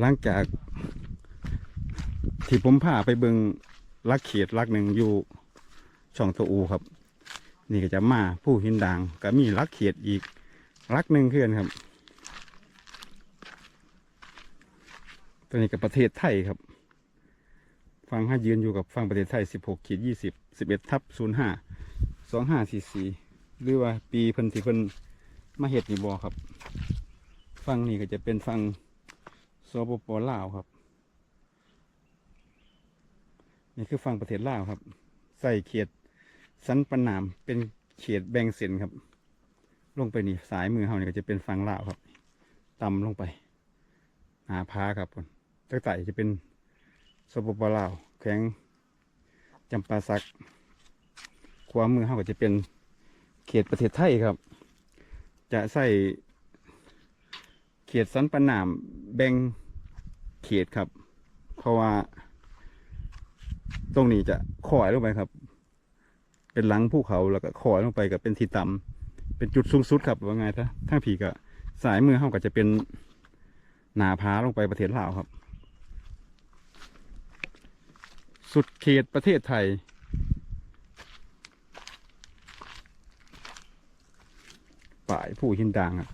หลังจาก ที่ผมพาไปเบิงลักเขียดลักหนึ่งอยู่ช่องตัวอูครับ นี่ก็จะมาผู้หินด่างก็มีลักเขียดอีกลักหนึ่งเพื่อนครับ ตัวนี้กับประเทศไทยครับฟังห้ายืนอยู่กับฟังประเทศไทยสิบหกขีดยี่สิบสิบเอ็ดทับศูนย์ห้าสองห้าสี่สี่หรือว่าปีเพิ่นที่เพิ่นมาเห็ดนี่บอครับ ฟังนี่ก็จะเป็นฟัง สปปลาวครับ นี่คือฟังประเทศลาวครับ ใส่เขียดสันปนามเป็นเขียดแบ่งเส้นครับ ลงไปนี่สายมือเขานี่ก็จะเป็นฟังลาวครับต่ำลงไป หาพาครับผมตั้งแต่จะเป็นสปปลาวแข็งจำปาสักขวามือเขาก็จะเป็นเขตประเทศไทยครับ จะใส่เขตสันปนามแบ่ง เขตครับ เพราะว่า ตรงนี้จะคอยลงไปครับ เป็นหลังภูเขาแล้วก็คอยลงไปกับเป็นที่ต่ำเป็นจุดสูงสุดครับว่าไงถ้าถ้าผีก็สายมือเขาก็จะเป็นหนาพาลงไปประเทศลาวครับ สุดเขตประเทศไทยป่ายผู้หินด่างครับ